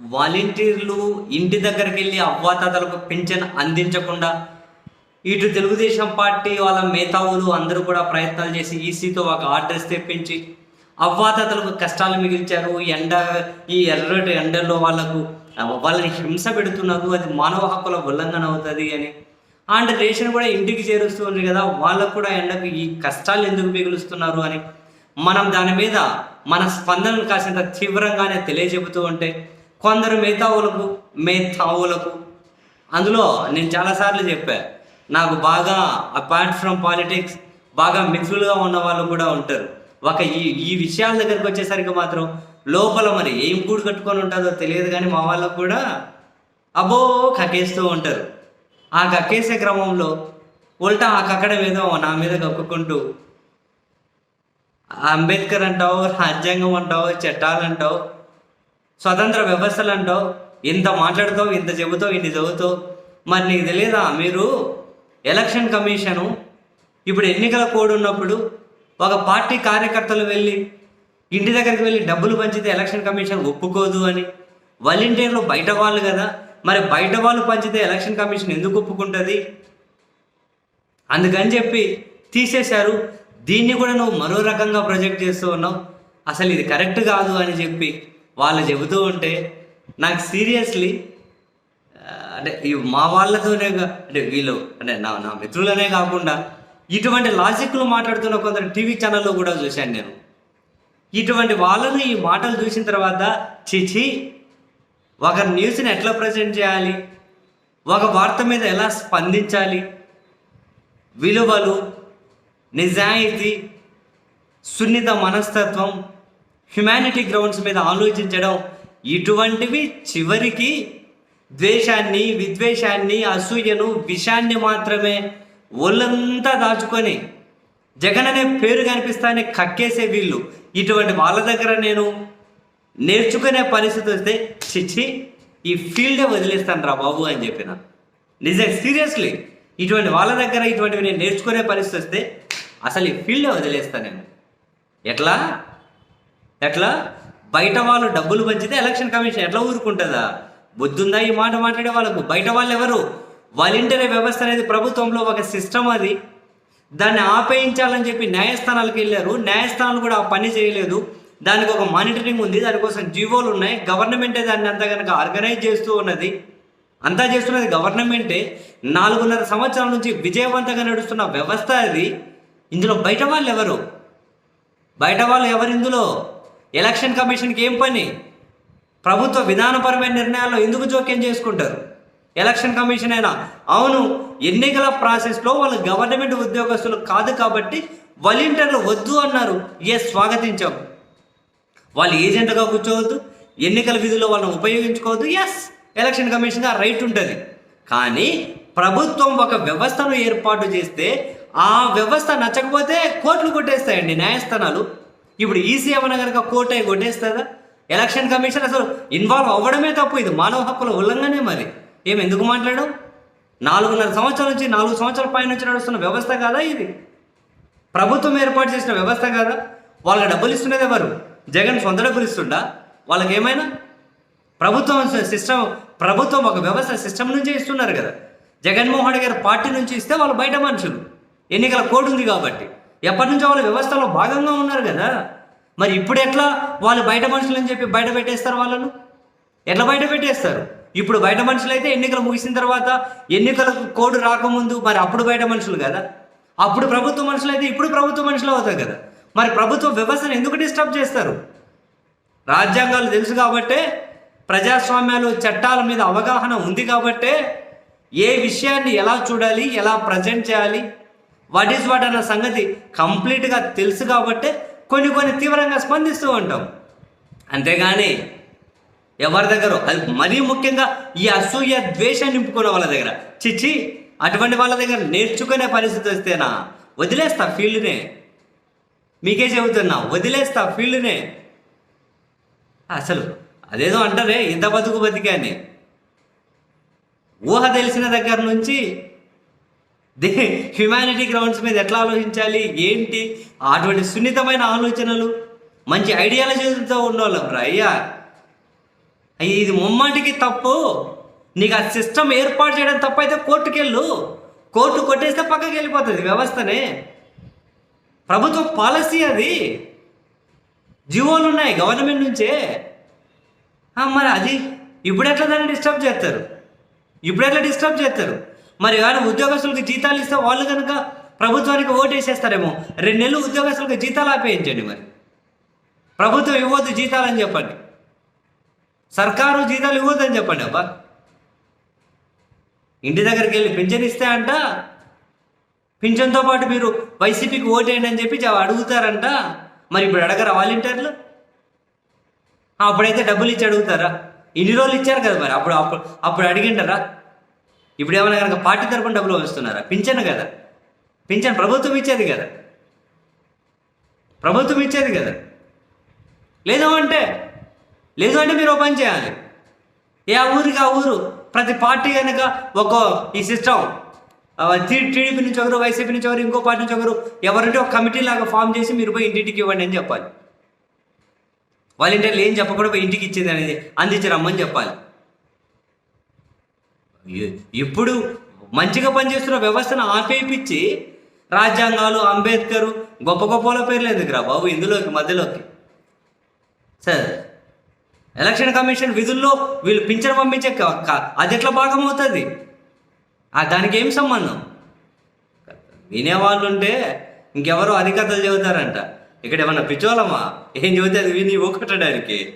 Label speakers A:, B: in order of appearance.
A: వాలంటీర్లు ఇంటి దగ్గరికి వెళ్ళి అవ్వాతాతలకు పింఛన్ అందించకుండా ఇటు తెలుగుదేశం పార్టీ వాళ్ళ మేధావులు అందరూ కూడా ప్రయత్నాలు చేసి ఈసీతో ఒక ఆర్డర్స్ తెప్పించి అవ్వాతాతలకు కష్టాలు మిగిల్చారు. ఎండ ఈ ఎర్రటి ఎండల్లో వాళ్ళకు వాళ్ళని హింస పెడుతున్నారు. అది మానవ హక్కుల ఉల్లంఘన అవుతుంది అని. అండ్ రేషన్ కూడా ఇంటికి చేరుస్తుంది కదా వాళ్ళకు కూడా ఎండకు ఈ కష్టాలు ఎందుకు మిగులుస్తున్నారు అని. మనం దాని మీద మన స్పందనను కాసింత తీవ్రంగానే తెలియజెబుతూ ఉంటే కొందరు మిగతావులకు మిగతావులకు అందులో నేను చాలాసార్లు చెప్పా నాకు బాగా అపార్ట్ ఫ్రమ్ పాలిటిక్స్ బాగా మిత్రులుగా ఉన్న వాళ్ళు కూడా ఉంటారు. ఒక ఈ ఈ విషయాల దగ్గరికి వచ్చేసరికి మాత్రం లోపల మరి ఏం కూడు కట్టుకొని ఉంటుందో తెలియదు కానీ మా వాళ్ళకు కూడా అబ్బో కక్కేస్తూ ఉంటారు. ఆ కక్కేసే క్రమంలో ఉల్టా ఆ కక్కడ మీద నా మీద కక్కుకుంటూ అంబేద్కర్ అంటావు రాజ్యాంగం అంటావు చట్టాలు అంటావు స్వతంత్ర వ్యవస్థలు అంటావు ఇంత మాట్లాడుతావు ఇంత చెబుతావు ఇన్ని చదువుతావు. మరి నీకు తెలియదా మీరు ఎలక్షన్ కమిషను ఇప్పుడు ఎన్నికల కోడ్ ఉన్నప్పుడు ఒక పార్టీ కార్యకర్తలు వెళ్ళి ఇంటి దగ్గరికి వెళ్ళి డబ్బులు పంచితే ఎలక్షన్ కమిషన్ ఒప్పుకోదు అని. వాలంటీర్లు బయట వాళ్ళు కదా. మరి బయట వాళ్ళు పంచితే ఎలక్షన్ కమిషన్ ఎందుకు ఒప్పుకుంటుంది? అందుకని చెప్పి తీసేశారు. దీన్ని కూడా నువ్వు మరో రకంగా ప్రొజెక్ట్ చేస్తూ ఉన్నావు. అసలు ఇది కరెక్ట్ కాదు అని చెప్పి వాళ్ళు చెబుతూ ఉంటే నాకు సీరియస్లీ అంటే ఈ మా వాళ్ళతోనే అంటే వీళ్ళు అంటే నా నా మిత్రులనే కాకుండా ఇటువంటి లాజిక్లు మాట్లాడుతున్న కొందరు టీవీ ఛానల్లో కూడా చూశాను నేను. ఇటువంటి వాళ్ళను ఈ మాటలు చూసిన తర్వాత చిచి ఒక న్యూస్ని ఎట్లా ప్రజెంట్ చేయాలి? ఒక వార్త మీద ఎలా స్పందించాలి? విలువలు నిజాయితీ సున్నిత మనస్తత్వం హ్యుమానిటీ గ్రౌండ్స్ మీద ఆలోచించడం ఇటువంటివి చివరికి ద్వేషాన్ని విద్వేషాన్ని అసూయను విషాన్ని మాత్రమే ఒళ్ళంతా దాచుకొని జగన్ అనే పేరు కనిపిస్తానే కక్కేసే వీళ్ళు. ఇటువంటి వాళ్ళ దగ్గర నేను నేర్చుకునే పరిస్థితి వస్తే చిచ్చి ఈ ఫీల్డే వదిలేస్తాను రా బాబు అని చెప్పిన. నిజం సీరియస్లీ. ఇటువంటి వాళ్ళ దగ్గర ఇటువంటివి నేను నేర్చుకునే పరిస్థితి వస్తే అసలు ఈ ఫీల్డే వదిలేస్తాను నేను. ఎట్లా? ఎట్లా? బయట వాళ్ళు డబ్బులు పంచితే ఎలక్షన్ కమిషన్ ఎట్లా ఊరుకుంటుందా? బుద్ధుందా ఈ మాట మాట్లాడే వాళ్ళకు? బయట వాళ్ళు ఎవరు? వాలంటీర్ వ్యవస్థ అనేది ప్రభుత్వంలో ఒక సిస్టమ్ అది. దాన్ని ఆపేయించాలని చెప్పి న్యాయస్థానాలకు వెళ్ళారు. న్యాయస్థానాలు కూడా ఆ పని చేయలేదు. దానికి ఒక మానిటరింగ్ ఉంది. దానికోసం జీవోలు ఉన్నాయి. గవర్నమెంటే దాన్ని అంతా కనుక ఆర్గనైజ్ చేస్తూ ఉన్నది. అంతా చేస్తున్నది గవర్నమెంటే. నాలుగున్నర సంవత్సరాల నుంచి విజయవంతంగా నడుస్తున్న వ్యవస్థ అది. ఇందులో బయట వాళ్ళు ఎవరు? బయట వాళ్ళు ఎవరు ఇందులో? ఎలక్షన్ కమిషన్కి ఏం పని? ప్రభుత్వ విధానపరమైన నిర్ణయాల్లో ఎందుకు జోక్యం చేసుకుంటారు? ఎలక్షన్ కమిషన్ అయినా. అవును ఎన్నికల ప్రాసెస్లో వాళ్ళు గవర్నమెంట్ ఉద్యోగస్తులు కాదు కాబట్టి వాలంటీర్లు వద్దు అన్నారు. ఏ స్వాగతించాం. వాళ్ళు ఏజెంట్గా కూర్చోవద్దు. ఎన్నికల విధుల్లో వాళ్ళని ఉపయోగించుకోవద్దు. ఎస్ ఎలక్షన్ కమిషన్గా రైట్ ఉంటుంది. కానీ ప్రభుత్వం ఒక వ్యవస్థను ఏర్పాటు చేస్తే ఆ వ్యవస్థ నచ్చకపోతే కోర్టులు కొట్టేస్తాయండి న్యాయస్థానాలు. ఇప్పుడు ఈసీ ఏమైనా కనుక కోర్టు అయి కొట్టేస్తుందా? ఎలక్షన్ కమిషన్ అసలు ఇన్వాల్వ్ అవ్వడమే తప్పు ఇది. మానవ హక్కుల ఉల్లంఘనే మరి. ఏం ఎందుకు మాట్లాడడం నాలుగున్నర సంవత్సరాల నుంచి నాలుగు సంవత్సరాల పైన నుంచి నడుస్తున్న వ్యవస్థ కాదా ఇది? ప్రభుత్వం ఏర్పాటు చేసిన వ్యవస్థ కాదా? వాళ్ళకి డబ్బులు ఇస్తున్నది ఎవరు? జగన్ సొంత డబ్బులు ఇస్తుండా? వాళ్ళకి ఏమైనా ప్రభుత్వం సిస్టమ్ ప్రభుత్వం ఒక వ్యవస్థ సిస్టమ్ నుంచే ఇస్తున్నారు కదా. జగన్మోహన్ గారి పార్టీ నుంచి ఇస్తే వాళ్ళు బయట మనుషులు. ఎన్నికల కోడ్ ఉంది కాబట్టి. ఎప్పటి నుంచో వాళ్ళ వ్యవస్థలో భాగంగా ఉన్నారు కదా. మరి ఇప్పుడు ఎట్లా వాళ్ళు బయట మనుషులు అని చెప్పి బయట పెట్టేస్తారు వాళ్ళను? ఎట్లా బయట పెట్టేస్తారు? ఇప్పుడు బయట మనుషులు అయితే ఎన్నికలు ముగిసిన తర్వాత ఎన్నికలకు కోడ్ రాకముందు మరి అప్పుడు బయట మనుషులు కదా. అప్పుడు ప్రభుత్వ మనుషులు అయితే ఇప్పుడు ప్రభుత్వ మనుషులు అవుతారు కదా. మరి ప్రభుత్వ వ్యవస్థను ఎందుకు డిస్టర్బ్ చేస్తారు? రాజ్యాంగాలు తెలుసు కాబట్టే ప్రజాస్వామ్యాలు చట్టాల మీద అవగాహన ఉంది కాబట్టే ఏ విషయాన్ని ఎలా చూడాలి ఎలా ప్రజెంట్ చేయాలి వాట్ ఈస్ వాట్ అన్న సంగతి కంప్లీట్గా తెలుసు కాబట్టే కొన్ని కొన్ని తీవ్రంగా స్పందిస్తూ ఉంటాం. అంతేగాని ఎవరి దగ్గర అది మరీ ముఖ్యంగా ఈ అసూయ ద్వేషం నింపుకునే వాళ్ళ దగ్గర. చిచ్చి అటువంటి వాళ్ళ దగ్గర నేర్చుకునే పరిస్థితి వస్తేనా? వదిలేస్తా ఫీల్డ్నే. మీకే చెబుతున్నా వదిలేస్తా ఫీల్డ్నే. అసలు అదేదో అంటారే ఇంత బతుకు బతికే అని. ఊహ తెలిసిన దగ్గర నుంచి దే హ్యుమానిటీ గ్రౌండ్స్ మీద ఎట్లా ఆలోచించాలి? ఏంటి? అటువంటి సున్నితమైన ఆలోచనలు మంచి ఐడియాలజీతో ఉన్నవాళ్ళం రా అయ్యా. అయ్యి ఇది ముమ్మాటికి తప్పు. నీకు ఆ సిస్టమ్ ఏర్పాటు చేయడం తప్పు అయితే కోర్టుకెళ్ళు. కోర్టు కొట్టేస్తే పక్కకి వెళ్ళిపోతుంది వ్యవస్థనే. ప్రభుత్వ పాలసీ అది. జీవోలు ఉన్నాయి గవర్నమెంట్ నుంచే. మరి అది ఇప్పుడు ఎట్లా దాన్ని డిస్టర్బ్ చేస్తారు? ఇప్పుడు ఎట్లా డిస్టర్బ్ చేస్తారు? మరి కానీ ఉద్యోగస్తులకు జీతాలు ఇస్తే వాళ్ళు కనుక ప్రభుత్వానికి ఓటేసేస్తారేమో. రెండు నెలలు ఉద్యోగస్తులకు జీతాలు ఆపేయించండి మరి. ప్రభుత్వం ఇవ్వద్దు జీతాలు అని చెప్పండి. సర్కారు జీతాలు ఇవ్వద్దని చెప్పండి అబ్బా. ఇంటి దగ్గరికి వెళ్ళి పింఛన్ ఇస్తే అంట పింఛన్తో పాటు మీరు వైసీపీకి ఓటేయండి అని చెప్పి అడుగుతారంట. మరి ఇప్పుడు అడగరా వాలంటీర్లు అప్పుడైతే డబ్బులు ఇచ్చి అడుగుతారా? ఇన్ని రోజులు ఇచ్చారు కదా మరి అప్పుడు అప్పుడు అప్పుడు అడిగింటారా? ఇప్పుడు ఏమైనా కనుక పార్టీ తరపున డబ్బులు వస్తున్నారా పింఛన్ కదా. పింఛన్ ప్రభుత్వం ఇచ్చేది కదా. ప్రభుత్వం ఇచ్చేది కదా. లేదు అంటే లేదు అంటే మీరు పని చేయాలి. ఏ ఆ ఊరికి ఆ ఊరు ప్రతి పార్టీ కనుక ఒక ఈ సిస్టమ్ టీడీపీ నుంచి ఒకరు వైసీపీ నుంచి ఒకరు ఇంకో పార్టీ నుంచి ఒకరు ఎవరంటే ఒక కమిటీ లాగా ఫామ్ చేసి మీరు పోయి ఇంటింటికి ఇవ్వండి అని చెప్పాలి. వాలంటీర్లు ఏం చెప్పకుండా పోయి ఇంటికి ఇచ్చేది అనేది అందించి రమ్మని చెప్పాలి. ఇప్పుడు మంచిగా పనిచేస్తున్న వ్యవస్థను ఆపేపించి రాజ్యాంగాలు అంబేద్కర్ గొప్ప గొప్పల వాళ్ళ పేర్లు ఎందుకురా బాబు ఇందులోకి మధ్యలోకి? సరే ఎలక్షన్ కమిషన్ విధుల్లో వీళ్ళు పింఛన్ పంపించే అది ఎట్లా భాగం అవుతుంది ఆ దానికి ఏం సంబంధం? వినేవాళ్ళు ఉంటే ఇంకెవరో అధికతలు చెబుతారంట. ఇక్కడ ఏమన్నా పిచ్చోళమా ఏం చెబితే అది విని ఒక్కటడానికి